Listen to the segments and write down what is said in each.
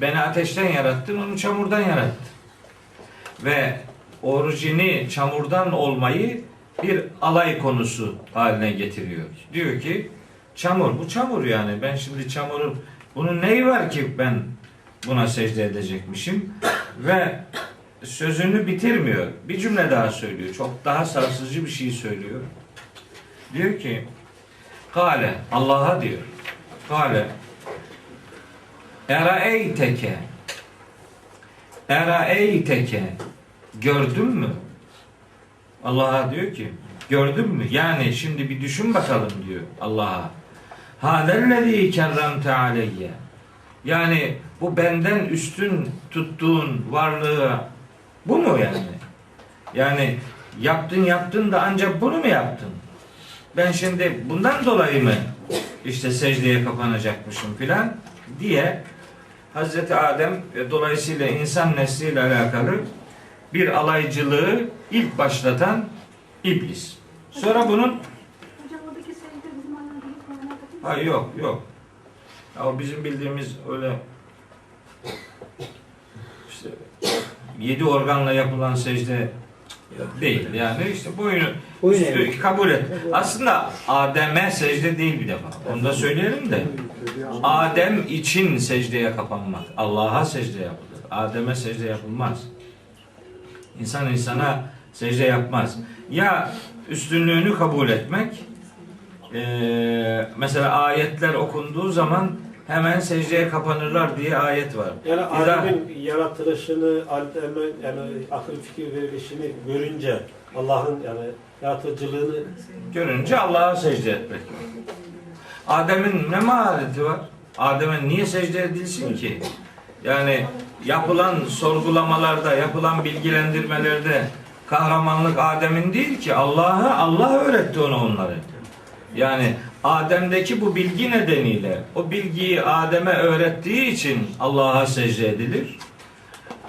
beni ateşten yarattın, onu çamurdan yarattın. Ve orijini çamurdan olmayı bir alay konusu haline getiriyor. Diyor ki çamur, bu çamur yani. Ben şimdi çamurun, bunun neyi var ki ben buna secde edecekmişim? Ve sözünü bitirmiyor. Bir cümle daha söylüyor. Çok daha sarsıcı bir şey söylüyor. Diyor ki Kale Allah'a diyor. Kale Eraeyteke Eraeyteke Gördün mü? Allah'a diyor ki gördün mü? Yani şimdi bir düşün bakalım diyor Allah'a. Hadellezî kerremte aleyye. Yani bu benden üstün tuttuğun varlığı bu mu yani? Yani yaptın yaptın da ancak bunu mu yaptın? Ben şimdi bundan dolayı mı işte secdeye kapanacakmışım filan diye Hazreti Adem ve dolayısıyla insan nesliyle alakalı bir alaycılığı ilk başlatan iblis. Sonra bunun ha yok yok. Ya bizim bildiğimiz öyle işte yedi organla yapılan secde değil. Yani işte boyunu Boyun üstü kabul et. Aslında Adem'e secde değil bir defa. Onu da söyleyelim de. Adem için secdeye kapanmak. Allah'a secde yapılır. Adem'e secde yapılmaz. İnsan insana secde yapmaz. Ya üstünlüğünü kabul etmek, eee, mesela ayetler okunduğu zaman hemen secdeye kapanırlar diye ayet var. Yani Adem'in yaratılışını, Adem'in yani akıl fikir verilişini görünce Allah'ın yani yaratıcılığını Görünce Allah'a secde etmek. Adem'in ne mahareti var? Adem'e niye secde edilsin ki? Yani yapılan sorgulamalarda, yapılan bilgilendirmelerde kahramanlık Adem'in değil ki Allah'a Allah öğretti ona onları. Yani Adem'deki bu bilgi nedeniyle o bilgiyi Adem'e öğrettiği için Allah'a secde edilir.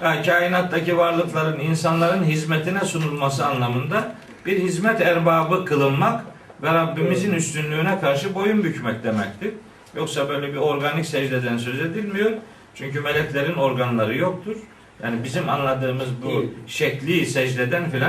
Yani kainattaki varlıkların insanların hizmetine sunulması anlamında bir hizmet erbabı kılınmak ve Rabbimizin üstünlüğüne karşı boyun bükmek demektir. Yoksa böyle bir organik secdeden söz edilmiyor. Çünkü meleklerin organları yoktur. Yani bizim anladığımız bu şekli secdeden filan